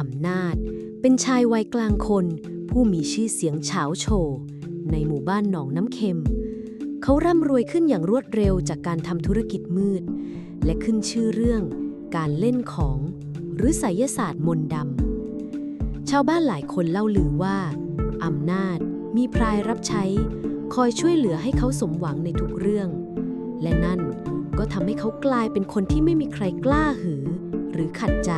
อำนาจ เป็นชายวัยกลางคน ผู้มีชื่อเสียงเฉาโชว์ในหมู่บ้านหนองน้ำเค็ม เขาร่ำรวยขึ้นอย่างรวดเร็วจากการทำธุรกิจมืด และขึ้นชื่อเรื่อง การเล่นของ หรือไสยศาสตร์มนต์ดำชาวบ้านหลายคนเล่าลือว่าอำนาจมีพรายรับใช้ คอยช่วยเหลือให้เขาสมหวังในทุกเรื่อง และนั่นก็ทำให้เขากลายเป็นคนที่ไม่มีใครกล้าหือ หรือขัดใจ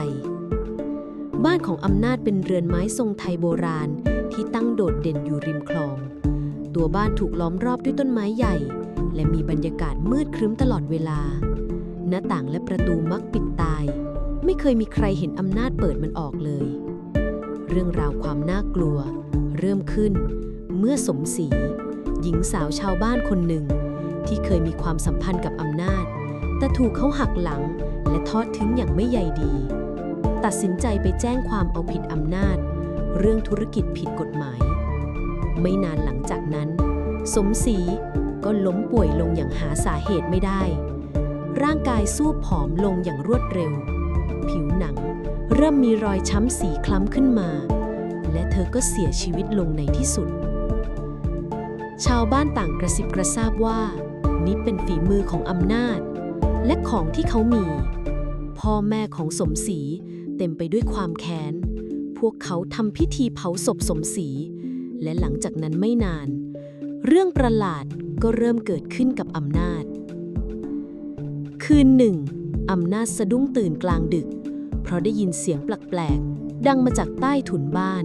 บ้านของอำนาจเป็นเรือนไม้ทรงไทยโบราณ ที่ตั้งโดดเด่นอยู่ริมคลอง ตัวบ้านถูกล้อมรอบด้วยต้นไม้ใหญ่ และมีบรรยากาศมืดครึ้มตลอดเวลา หน้าต่างและประตูมักปิดตาย ไม่เคยมีใครเห็นอำนาจเปิดมันออกเลย เรื่องราวความน่ากลัว เริ่มขึ้น เมื่อสมศรีหญิงสาวชาวบ้านคนหนึ่ง ที่เคยมีความสัมพันธ์กับอำนาจ แต่ถูกเขาหักหลังและทอดทิ้งอย่างไม่ใยดี ตัดสินใจไปแจ้งความเอาผิดอำนาจ เรื่องธุรกิจผิดกฎหมาย ไม่นานหลังจากนั้น สมศรีก็ล้มป่วยลงอย่างหาสาเหตุไม่ได้ ร่างกายสู้ผอมลงอย่างรวดเร็ว ผิวหนังเริ่มมีรอยช้ำสีคล้ำขึ้นมา และเธอก็เสียชีวิตลงในที่สุด ชาวบ้านต่างกระซิบกระซาบว่า นี่เป็นฝีมือของอำนาจ และของที่เขามี พ่อแม่ของสมศรี ต็มไปด้วยความแค้น พวกเขาทำพิธีเผาศพสมศรี และหลังจากนั้นไม่นาน เรื่องประหลาดก็เริ่มเกิดขึ้นกับอำนาจ คืนหนึ่งอำนาจสะดุ้งตื่นกลางดึก เพราะได้ยินเสียงแปลกๆ ดังมาจากใต้ถุนบ้าน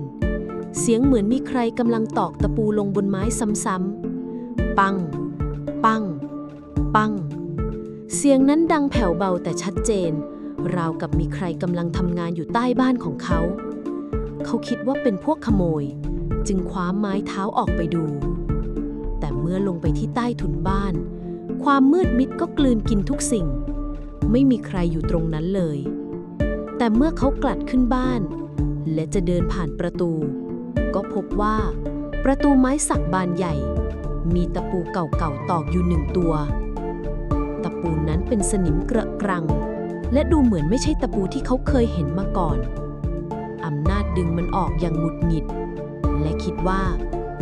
เสียงเหมือนมีใครกำลังตอกตะปูลงบนไม้ซ้ำๆ ปัง ปัง ปัง เสียงนั้นดังแผ่วเบาแต่ชัดเจน ราวกับมีใครกำลังทำงานอยู่ใต้บ้านของเขา เขาคิดว่าเป็นพวกขโมย จึงคว้าไม้เท้าออกไปดู แต่เมื่อลงไปที่ใต้ถุนบ้าน ความมืดมิดก็กลืนกินทุกสิ่ง ไม่มีใครอยู่ตรงนั้นเลย แต่เมื่อเขากลัดขึ้นบ้าน และจะเดินผ่านประตู ก็พบว่า ประตูไม้สักบานใหญ่ มีตะปูเก่าๆตอกอยู่หนึ่งตัว ตะปูนั้นเป็นสนิมเกระกรัง และดูเหมือนไม่ใช่ตะปูที่เขาเคยเห็นมาก่อน อำนาจดึงมันออกอย่างหงุดหงิด และคิดว่า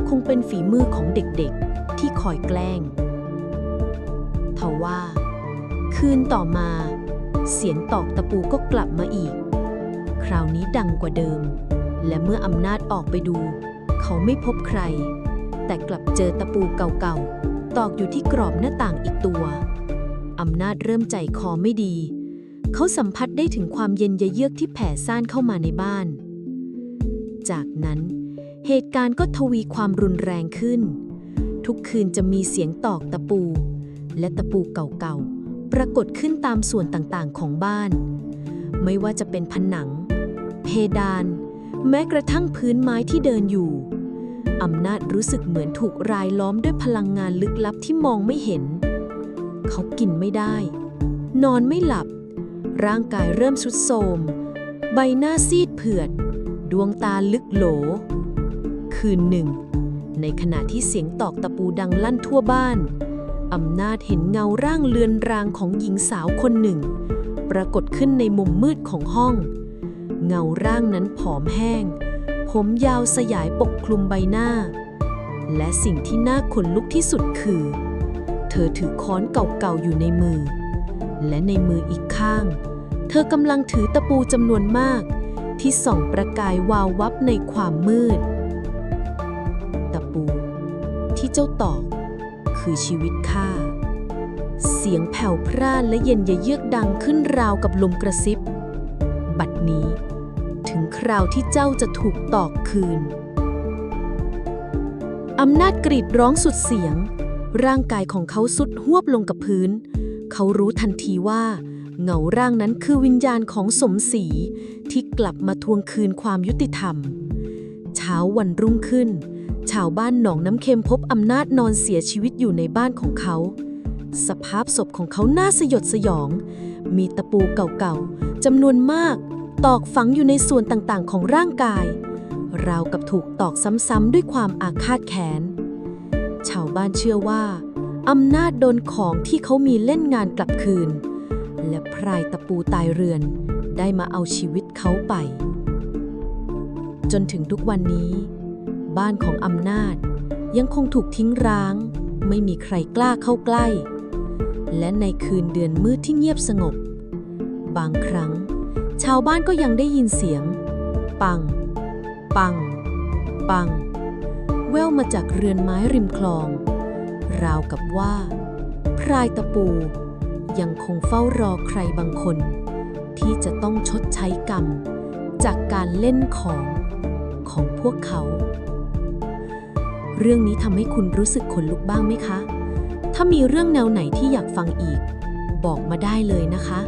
คงเป็นฝีมือของเด็กๆ ที่คอยแกล้งทว่า คืนต่อมา เสียงตอกตะปูก็กลับมาอีก คราวนี้ดังกว่าเดิม และเมื่ออำนาจออกไปดู เขาไม่พบใคร แต่กลับเจอตะปูเก่าๆ ตอกอยู่ที่กรอบหน้าต่างอีกตัว อำนาจเริ่มใจคอไม่ดี เขาสัมผัสได้ถึงความเย็นยเยือกที่แผ่ซ่านเข้ามาในบ้าน จากนั้น เหตุการณ์ก็ทวีความรุนแรงขึ้น ทุกคืนจะมีเสียงตอกตะปู และตะปูเก่าๆ ปรากฏขึ้นตามส่วนต่างๆของบ้าน ไม่ว่าจะเป็นผนัง เพดาน แม้กระทั่งพื้นไม้ที่เดินอยู่อำนาจรู้สึกเหมือนถูกรายล้อมด้วยพลังงานลึกลับที่มองไม่เห็น เขากินไม่ได้ นอนไม่หลับ ร่างกายเริ่มสุดโทรมใบหน้าซีดเผือด ดวงตาลึกโหล คืนหนึ่ง ในขณะที่เสียงตอกตะปูดังลั่นทั่วบ้าน อำนาจเห็นเงาร่างเลือนรางของหญิงสาวคนหนึ่ง ปรากฏขึ้นในมุมมืดของห้อง เงาร่างนั้นผอมแห้ง ผมยาวสยายปกคลุมใบหน้า และสิ่งที่น่าขนลุกที่สุดคือ เธอถือค้อนเก่าๆอยู่ในมือ และในมืออีกข้าง เธอกำลังถือตะปูจำนวนมาก ที่ส่องประกายวาววับในความมืด ตะปู ที่เจ้าตอก คือชีวิตข้าเสียงแผ่วพร่านและเย็นยะเยือกดังขึ้นราวกับลมกระซิบ บัดนี้ ถึงคราวที่เจ้าจะถูกตอกคืน อำนาจกรีดร้องสุดเสียง ร่างกายของเขาสุดหวบลงกับพื้น เขารู้ทันทีว่า เงาร่างนั้นคือวิญญาณของสมศรีที่กลับมาทวงคืนความยุติธรรม เช้าวันรุ่งขึ้น ชาวบ้านหนองน้ำเค็มพบอำนาจนอนเสียชีวิตอยู่ในบ้านของเขา สภาพศพของเขาน่าสยดสยอง มีตะปูเก่าๆจำนวนมาก ตอกฝังอยู่ในส่วนต่างๆ ของร่างกาย ราวกับถูกตอกซ้ำๆด้วยความอาฆาตแค้น ชาวบ้านเชื่อว่า อำนาจโดนของที่เขามีเล่นงานกลับคืน และพรายตะปูตายเรือนได้มาเอาชีวิตเขาไป จนถึงทุกวันนี้ บ้านของอำนาจยังคงถูกทิ้งร้าง ไม่มีใครกล้าเข้าใกล้ และในคืนเดือนมืดที่เงียบสงบ บางครั้ง ชาวบ้านก็ยังได้ยินเสียง ปัง ปัง ปัง แววมาจากเรือนไม้ริมคลอง ราวกับว่า พรายตะปู ยังคงเฝ้ารอใครบางคน ที่จะต้องชดใช้กรรม จากการเล่นของของพวกเขา เรื่องนี้ทำให้คุณรู้สึกขนลุกบ้างไหมคะ ถ้ามีเรื่องแนวไหนที่อยากฟังอีก บอกมาได้เลยนะคะ